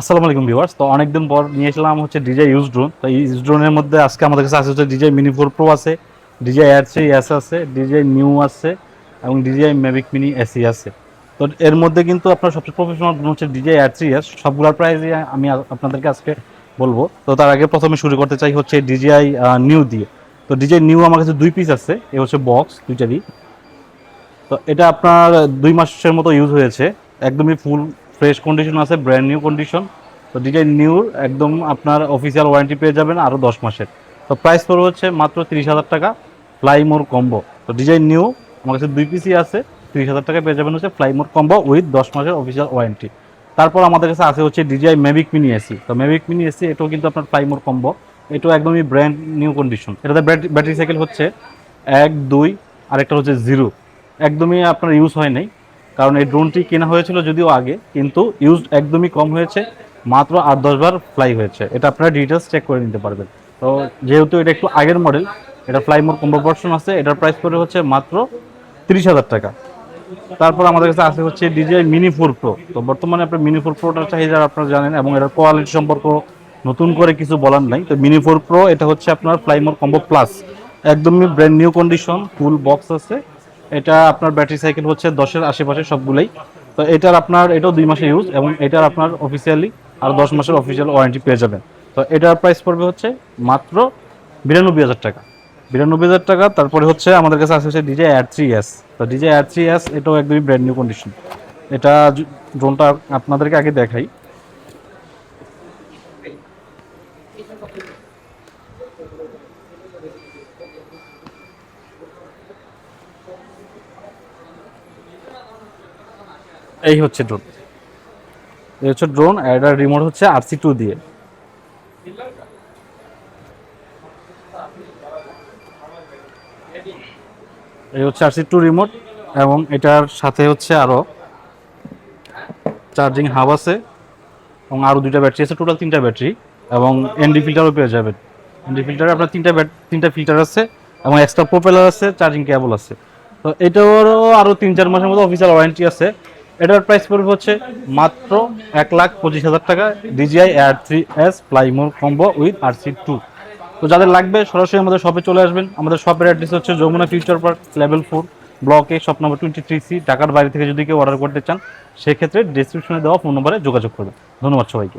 আসসালামু আলাইকুম ভিউয়ার্স। তো অনেকদিন পর নিয়ে এসলাম হচ্ছে ডিজে ইউজ ড্রোন তো ইউজ ড্রোনের মধ্যে আজকে আমাদের কাছে আছে হচ্ছে ডিজে মিনি ফোর প্রো আছে, ডিজে এয়ার থ্রি এস আছে, ডিজে নিউ আছে, এবং ডিজে ম্যাভিক মিনি এসি আছে। তো এর মধ্যে কিন্তু আপনার সবচেয়ে প্রফেশনাল ড্রোন হচ্ছে ডিজে এয়ার থ্রি এস। সবগুলোর প্রাইসই আমি আপনাদেরকে আজকে বলব। তো তার আগে প্রথমে শুরু করতে চাই হচ্ছে ডিজিআই নিউ দিয়ে। তো ডিজে নিউ আমার কাছে দুই পিস আছে, এ হচ্ছে বক্স দুইটারই তো এটা আপনার দুই মাসের মতো ইউজ হয়েছে। একদমই ফুল ফ্রেশ কন্ডিশন আছে ব্র্যান্ড নিউ কন্ডিশন তো ডিজাইন নিউর একদম আপনার অফিসিয়াল ওয়ারেন্টি পেয়ে যাবেন আরও দশ মাসের। তো প্রাইস পড়বে হচ্ছে মাত্র তিরিশ হাজার টাকা ফ্লাই মোর কম্বো তো ডিজাইন নিউ আমার কাছে দুই পিসই আছে, তিরিশ হাজার টাকা পেয়ে যাবেন হচ্ছে ফ্লাই মোর কম্বো উইথ দশ মাসের অফিসিয়াল ওয়ারেন্টি তারপর আমাদের কাছে আছে হচ্ছে ডিজাই ম্যাভিক মিনি এসি তো ম্যাভিক মিনি এসি এটাও কিন্তু আপনার ফ্লাই মোর কম্বো এটাও একদমই ব্র্যান্ড নিউ কন্ডিশন এটাতে ব্যাটারি ব্যাটারি সাইকেল হচ্ছে এক, দুই, আরেকটা হচ্ছে জিরো একদমই আপনার ইউজ হয় নাই। কারণ এই ড্রোনটি কেনা হয়েছিল যদিও আগে, কিন্তু ইউজ একদমই কম হয়েছে, মাত্র আট, দশ বার ফ্লাই হয়েছে। এটা আপনারা ডিটেলস চেক করে নিতে পারবেন। তো যেহেতু এটা একটু আগের মডেল এটা ফ্লাই মোর কম্বো ভার্সন আছে, এটার প্রাইস পড়ে হচ্ছে মাত্র তিরিশ হাজার টাকা। তারপর আমাদের কাছে আছে হচ্ছে ডিজে মিনি ফোর প্রো তো বর্তমানে আপনার মিনি ফোর প্রোটার চাহিদা আপনারা জানেন, এবং এটার কোয়ালিটি সম্পর্ক নতুন করে কিছু বলার নাই। তো মিনি ফোর প্রো এটা হচ্ছে আপনার ফ্লাইমোর কম্বো প্লাস একদমই brand new condition full box আছে। এটা আপনার ব্যাটারি সাইকেল হচ্ছে দশের আশেপাশে সবগুলোই। তো এটার আপনার, এটাও দুই মাসের ইউজ এবং এটার আপনার অফিসিয়ালি আর দশ মাসের অফিসিয়াল ওয়ারেন্টি পেয়ে যাবেন। তো এটার প্রাইস পড়বে হচ্ছে মাত্র বিরানব্বই হাজার টাকা। বিরানব্বই হাজার টাকা, তারপরে হচ্ছে আমাদের কাছে হচ্ছে ডিজে এয়ার থ্রি এস তো ডিজে এয়ার থ্রি এস এটাও একদমই ব্র্যান্ড নিউ কন্ডিশন এটা ড্রোনটা আপনাদেরকে আগে দেখাই। এই হচ্ছে ড্রোন এই হচ্ছে ড্রোন এটার রিমোট হচ্ছে আরসি টু দিয়ে। এই হচ্ছে আরসি টু রিমোট এবং এটার সাথে হচ্ছে আরও চার্জিং হাব আছে, এবং আরও দুইটা ব্যাটারি আছে টোটাল তিনটা ব্যাটারি এবং এনডি ফিল্টারও পেয়ে যাবেন। এনডি ফিল্টারে আপনার তিনটা তিনটা ফিল্টার আছে, এবং এক্সট্রা প্রোপেলার আছে চার্জিং কেবল আছে। তো এটারও আরও তিন, চার মাসের মতো অফিসিয়াল ওয়ারেন্টি আছে। এটার প্রাইস পড়বে হচ্ছে মাত্র এক লাখ পঁচিশ হাজার টাকা DJI air three S fly more combo with R C two তো যাদের লাগবে সরাসরি আমাদের শপে চলে আসবেন। আমাদের শপের অ্যাড্রেস হচ্ছে Jamuna future park level four ব্লকে shop number twenty three C ঢাকার বাইরে থেকে যদি কেউ অর্ডার করতে চান, সেক্ষেত্রে ডিসক্রিপশনে দেওয়া ফোন নম্বরে যোগাযোগ করবেন। ধন্যবাদ সবাইকে।